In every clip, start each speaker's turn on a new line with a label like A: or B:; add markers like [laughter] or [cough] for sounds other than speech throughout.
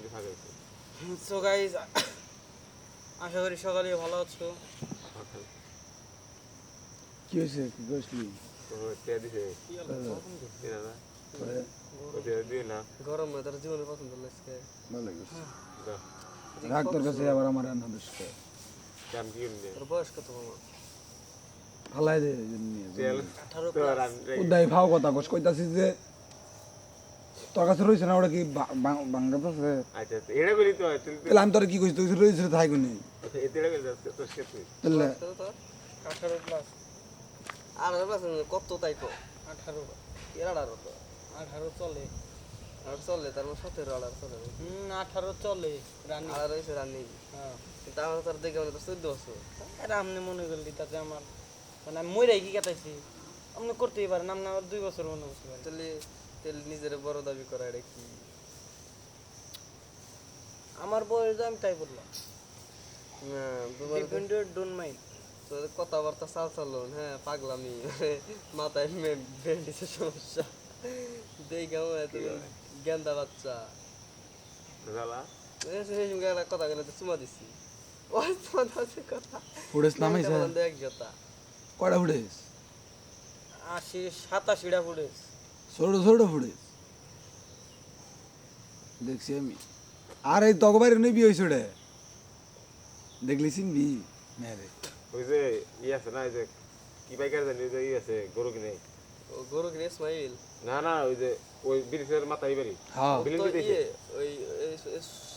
A: আমি ফাঁকা হয়েছি
B: সো গাইজ আশা করি সকালে ভালো আছো।
C: কি হয়েছে? কি করছিলি?
D: গরম তার জীবনের পছন্দ
C: ভালো রাগ তোর কাছে আবার আমার রান্না
A: দাম কি
D: তোর বয়স কত মামা?
C: দে উদাই ভাও কথা কইতাছিস যে তোর কাছে রয়েছে না ওটা কি আছে?
A: আচ্ছা এটা তো
C: তাহলে আমি তোর কি কইছি তুই রয়েছে
A: এটা যাচ্ছে তো সে তুই
C: তাহলে
B: প্লাস
D: প্লাস কত তাই এর আড়ার তো।
B: আঠারো চলে।
D: আর চলে তার মানে চলে।
B: হুম চলে রানি।
D: আড়ার হয়েছে রান্নি
B: হ্যাঁ।
D: কিন্তু আমার তার দেখে মানে তো বছর।
B: আপনি মনে করলি তাতে আমার মানে আমি মইরাই কি কাটাইছি? আপনি করতেই পারেন আপনি আমার দুই বছর মনে করতে পারেন
D: তাহলে তাহলে নিজের বড় দাবি করা এটা কি?
B: আমার বয়স আমি তাই বললাম। ডোন্ট মাইন্ড
D: কথাবার্তা চাল চালন হ্যাঁ পাগলামি [laughs] মাথায় সমস্যা। দেখে আমার এত গেন্দা বাচ্চা। কথা গেলে তো চুমা দিছি। ওই তোমার কথা।
C: নামাইছে?
D: জোতা।
C: কয়টা
B: আশি সাতাশিটা ফুটে
C: ছোট ছোট ফুটেস দেখছি আমি। আর এই তকবারে নেবি হয়েছে ওটা দেখলি চিনবি? মেরে
A: ওই যে ই আছে না ওই যে কি বাইকার জানি ওই যে ই আছে গরু কিনে।
D: ও গরু কিনে ইসমাইল
A: না না ওই যে ওই ব্রিজের মাথায় বাড়ি।
C: হ্যাঁ।
A: বিলিং
D: ইয়ে ওই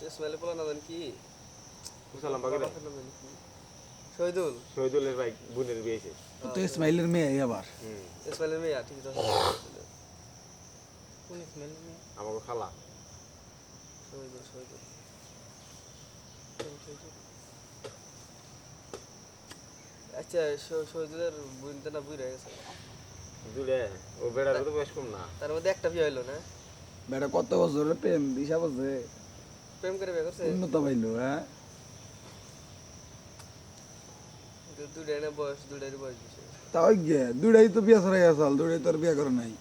D: ইসমাইল পোলা না জানি কি?
A: কুসালাম বাগিরা?
D: শহীদুল।
A: শহীদুলের ভাই বোনের বিয়েছে
C: তো ইসমাইলের মেয়ে আবার
A: হুম।
D: ইসমাইলের মেয়া ঠিক আছে।
B: স্মেল
A: আমাকে খালা
D: আচ্ছা শ- বুনতে না বুড়ে গেছে।
A: দুলে ও বেড়ার তো বয়স কম না?
D: তার মধ্যে একটা বিয়ে হইল না?
C: বেটা কত বছরের প্রেম দিশা
D: প্রেম করে বিয়ে করছে?
C: উন্নত পাইলো হ্যাঁ?
D: কিন্তু দুটাই না বয়স বয়স
C: তাও গে দুটাই তো বিয়া ছড়াই আসাল দুটাই তোর বিয়া করে নাই।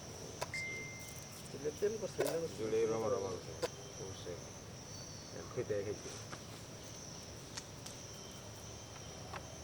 D: প্রেম করছে করছে?
A: দুলে রমা রমা অবশ্যই খেতে খেয়েছি